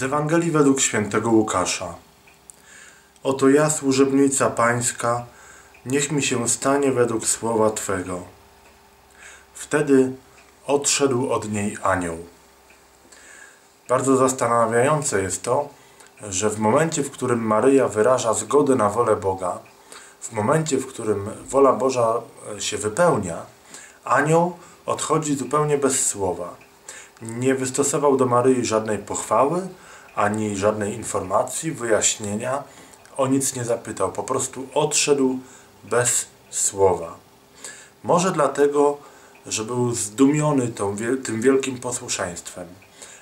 Z Ewangelii według świętego Łukasza. Oto ja, służebnica Pańska, niech mi się stanie według słowa Twego. Wtedy odszedł od niej anioł. Bardzo zastanawiające jest to, że w momencie, w którym Maryja wyraża zgodę na wolę Boga, w momencie, w którym wola Boża się wypełnia, anioł odchodzi zupełnie bez słowa. Nie wystosował do Maryi żadnej pochwały, ani żadnej informacji, wyjaśnienia. O nic nie zapytał, po prostu odszedł bez słowa. Może dlatego, że był zdumiony tą, tym wielkim posłuszeństwem.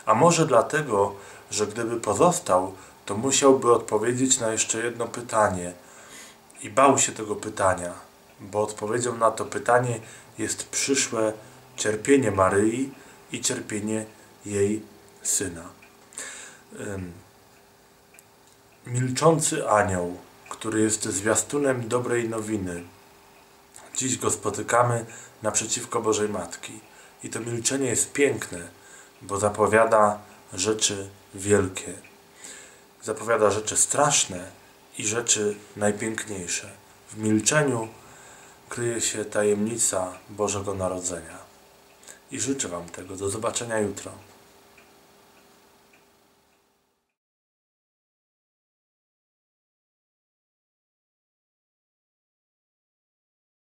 A może dlatego, że gdyby pozostał, to musiałby odpowiedzieć na jeszcze jedno pytanie. I bał się tego pytania, bo odpowiedzią na to pytanie jest przyszłe cierpienie Maryi i cierpienie jej syna. Milczący anioł, który jest zwiastunem dobrej nowiny. Dziś go spotykamy naprzeciwko Bożej Matki. I to milczenie jest piękne, bo zapowiada rzeczy wielkie. Zapowiada rzeczy straszne i rzeczy najpiękniejsze. W milczeniu kryje się tajemnica Bożego Narodzenia. I życzę Wam tego. Do zobaczenia jutro.